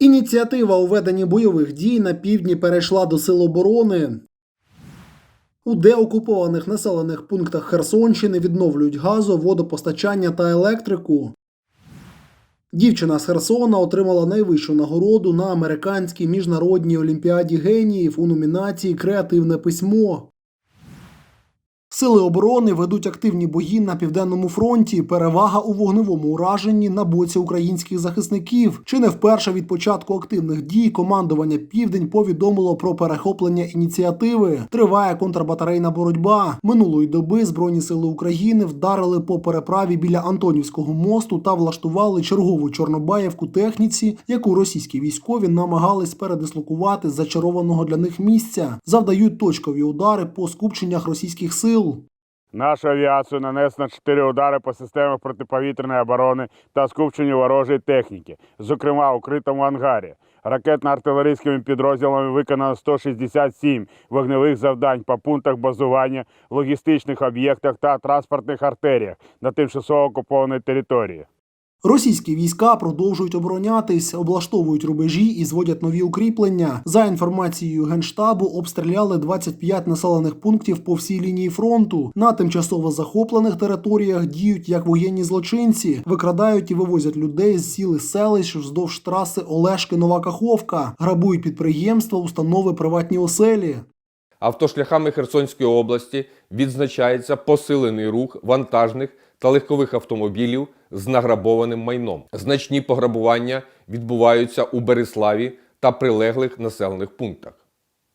Ініціатива у веденні бойових дій на півдні перейшла до Сил оборони. У деокупованих населених пунктах Херсонщини відновлюють газо, водопостачання та електрику. Дівчина з Херсона отримала найвищу нагороду на американській міжнародній олімпіаді геніїв у номінації Креативне письмо. Сили оборони ведуть активні бої на південному фронті. Перевага у вогневому ураженні на боці українських захисників. Чи не вперше від початку активних дій командування Південь повідомило про перехоплення ініціативи. Триває контрбатарейна боротьба. Минулої доби Збройні сили України вдарили по переправі біля Антонівського мосту та влаштували чергову чорнобаївку техніці, яку російські військові намагались передислокувати з зачарованого для них місця. Завдають точкові удари по скупченнях російських сил. Нашу авіацію нанесено 4 удари по системах протиповітряної оборони та скупченню ворожої техніки, зокрема у критому ангарі. Ракетно-артилерійськими підрозділами виконано 167 вогневих завдань по пунктах базування, логістичних об'єктах та транспортних артеріях на тимчасово окупованій території. Російські війська продовжують оборонятись, облаштовують рубежі і зводять нові укріплення. За інформацією генштабу, обстріляли 25 населених пунктів по всій лінії фронту. На тимчасово захоплених територіях діють як воєнні злочинці, викрадають і вивозять людей з сіл і селищ вздовж траси Олешки Нова Каховка, грабують підприємства, установи, приватні оселі. Автошляхами Херсонської області відзначається посилений рух вантажних та легкових автомобілів з награбованим майном. Значні пограбування відбуваються у Береславі та прилеглих населених пунктах.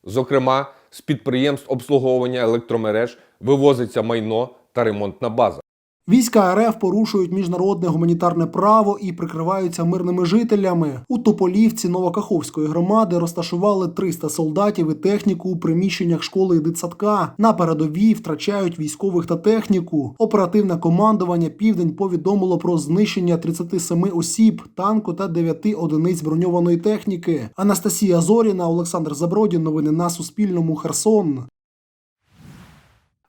Зокрема, з підприємств обслуговування електромереж вивозиться майно та ремонтна база. Війська РФ порушують міжнародне гуманітарне право і прикриваються мирними жителями. У Тополівці Новокаховської громади розташували 300 солдатів і техніку у приміщеннях школи і дитсадка. На передовій втрачають військових та техніку. Оперативне командування Південь повідомило про знищення 37 осіб, танку та 9 одиниць броньованої техніки. Анастасія Зоріна, Олександр Забродін. Новини на Суспільному. Херсон.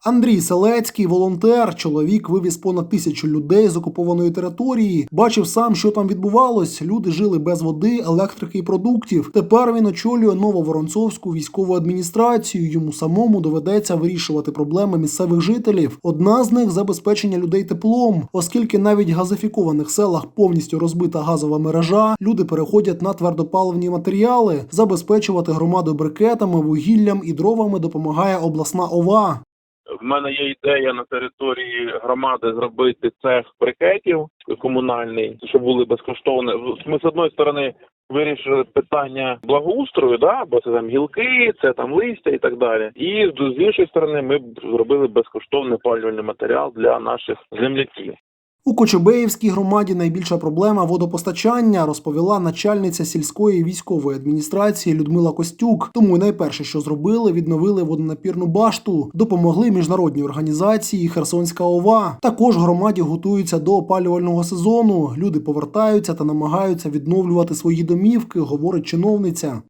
Андрій Селецький, волонтер, чоловік вивіз понад тисячу людей з окупованої території. Бачив сам, що там відбувалось. Люди жили без води, електрики і продуктів. Тепер він очолює Нововоронцовську військову адміністрацію. Йому самому доведеться вирішувати проблеми місцевих жителів. Одна з них забезпечення людей теплом, оскільки навіть в газифікованих селах повністю розбита газова мережа. Люди переходять на твердопаливні матеріали. Забезпечувати громаду брикетами, вугіллям і дровами допомагає обласна ова. В мене є ідея на території громади зробити цех брикетів комунальний, щоб були безкоштовні. Ми з одної сторони вирішили питання благоустрою, да, бо це там гілки, це там листя і так далі. І з іншої сторони, ми зробили безкоштовний палювальний матеріал для наших земляків. У Кочубеївській громаді найбільша проблема водопостачання, розповіла начальниця сільської військової адміністрації Людмила Костюк. Тому найперше, що зробили, відновили водонапірну башту, допомогли міжнародній організації Херсонська ОВА. Також громаді готуються до опалювального сезону. Люди повертаються та намагаються відновлювати свої домівки, говорить чиновниця.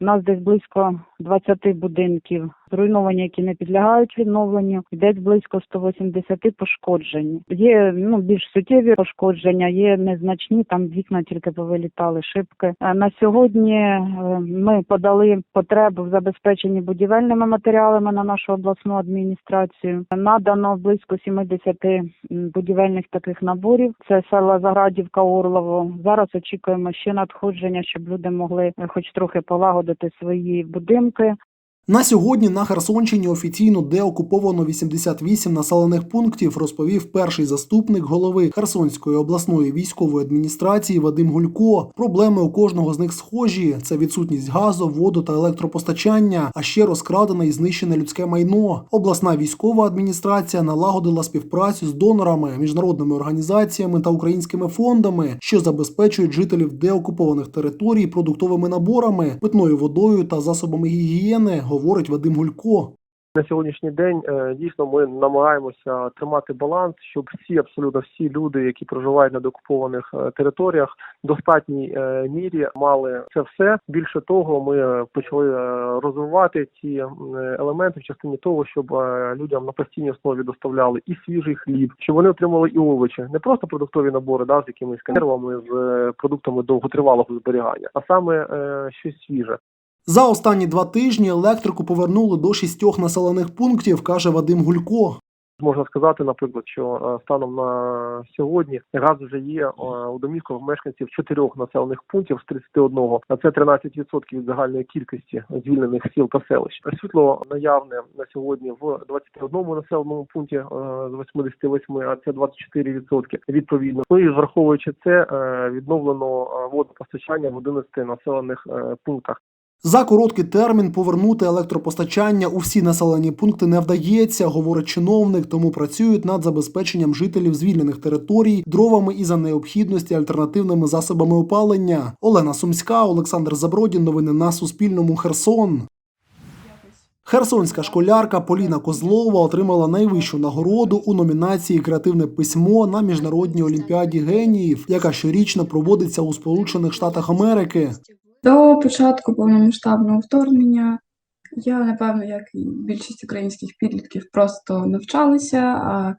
У нас десь близько 20 будинків зруйновані, які не підлягають відновленню, десь близько 180 пошкоджені. Є ну більш суттєві пошкодження, є незначні. Там вікна тільки повилітали, шибки. На сьогодні е, ми подали потребу в забезпеченні будівельними матеріалами на нашу обласну адміністрацію. Надано близько 70 будівельних таких наборів. Це села Заградівка, Орлово. Зараз очікуємо ще надходження, щоб люди могли е, хоч трохи полагодити свої будинки. Okay. На сьогодні на Херсонщині офіційно деокуповано 88 населених пунктів, розповів перший заступник голови Херсонської обласної військової адміністрації Вадим Гулько. Проблеми у кожного з них схожі: це відсутність газу, воду та електропостачання, а ще розкрадене і знищене людське майно. Обласна військова адміністрація налагодила співпрацю з донорами, міжнародними організаціями та українськими фондами, що забезпечують жителів деокупованих територій продуктовими наборами, питною водою та засобами гігієни, говорить Вадим Гулько. На сьогоднішній день е, дійсно ми намагаємося тримати баланс, щоб всі абсолютно всі люди, які проживають на деокупованих е, територіях, в достатній е, мірі мали це все. Більше того, ми почали розвивати ці елементи в частині того, щоб людям на постійній основі доставляли і свіжий хліб, щоб вони отримали і овочі, не просто продуктові набори, да, з якимись консервами, з продуктами довготривалого зберігання, а саме щось свіже. За останні два тижні електрику повернули до шістьох населених пунктів, каже Вадим Гулько. Можна сказати, наприклад, що е, станом на сьогодні газ вже є е, у домівках мешканців чотирьох населених пунктів з 31, а це 13% від загальної кількості звільнених сіл та селищ. Світло наявне на сьогодні в 21 населеному пункті е, з 88, а це 24% відповідно. Ну і враховуючи це, відновлено водопостачання в 11 населених пунктах. За короткий термін повернути електропостачання у всі населені пункти не вдається, говорить чиновник, тому працюють над забезпеченням жителів звільнених територій дровами і за необхідності альтернативними засобами опалення. Олена Сумська, Олександр Забродін. Новини на Суспільному. Херсон. Херсонська школярка Поліна Козлова отримала найвищу нагороду у номінації Креативне письмо на міжнародній олімпіаді геніїв, яка щорічно проводиться у Сполучених Штатах Америки. До початку повномасштабного вторгнення я, напевно, як і більшість українських підлітків, просто навчалася. А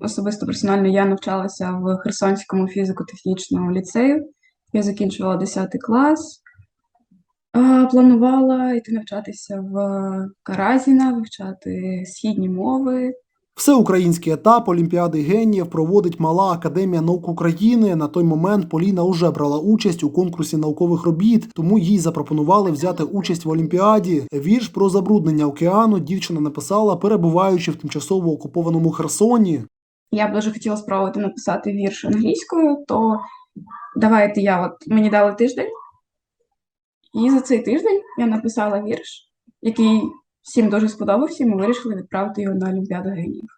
особисто персонально я навчалася в Херсонському фізико-технічному ліцею. Я закінчувала 10 клас. Планувала йти навчатися в Каразіна, вивчати східні мови. Всеукраїнський етап Олімпіади геніїв проводить Мала Академія наук України. На той момент Поліна уже брала участь у конкурсі наукових робіт, тому їй запропонували взяти участь в Олімпіаді. Вірш про забруднення океану дівчина написала, перебуваючи в тимчасово окупованому Херсоні. Я б дуже хотіла спробувати написати вірш англійською, то давайте я от мені дали тиждень, і за цей тиждень я написала вірш, який всім дуже сподобався, і ми вирішили відправити його на Олімпіаду геніїв.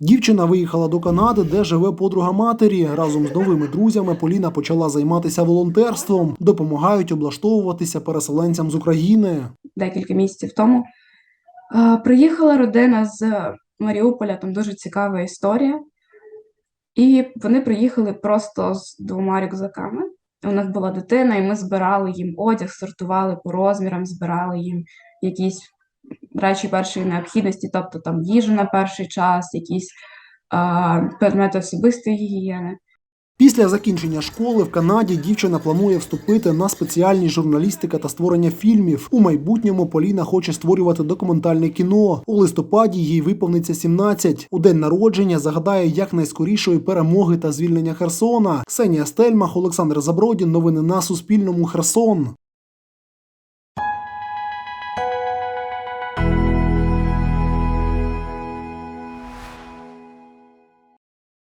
Дівчина виїхала до Канади, де живе подруга матері. Разом з новими друзями Поліна почала займатися волонтерством, допомагають облаштовуватися переселенцям з України. Декілька місяців тому е, приїхала родина з Маріуполя, там дуже цікава історія. І вони приїхали просто з двома рюкзаками. У нас була дитина, і ми збирали їм одяг, сортували по розмірам, збирали їм якісь речі першої необхідності, тобто там їжу на перший час, якісь а, предмети особистої гігієни. Після закінчення школи в Канаді дівчина планує вступити на спеціальність журналістика та створення фільмів. У майбутньому Поліна хоче створювати документальне кіно. У листопаді їй виповниться 17. У день народження загадає якнайскорішої перемоги та звільнення Херсона. Ксенія Стельмах, Олександр Забродін. Новини на Суспільному. Херсон.